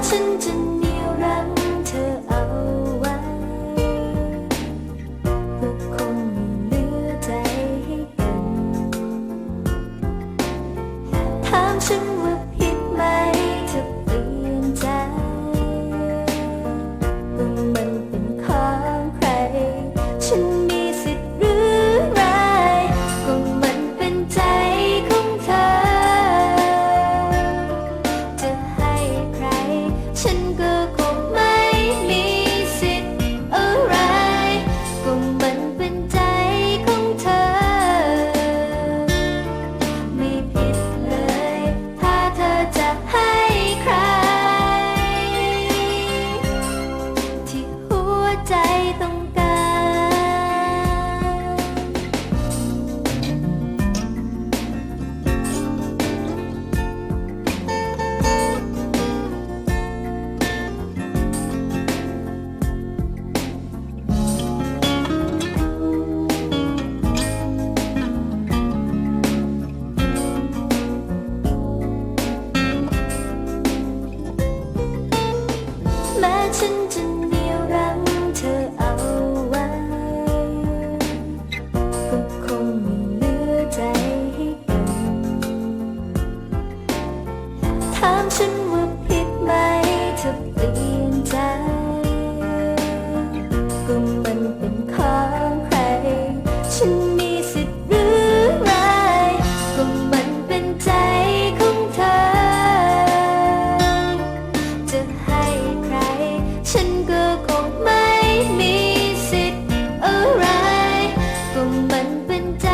曾经 ฉันว่าผิดไหมถ้าเปลี่ยนใจ ก็มันเป็นของใคร ฉันมีสิทธ์หรือไร ก็มันเป็นใจของเธอ จะให้ใคร ฉันก็คงไม่มีสิทธ์อะไร ก็มันเป็นใจ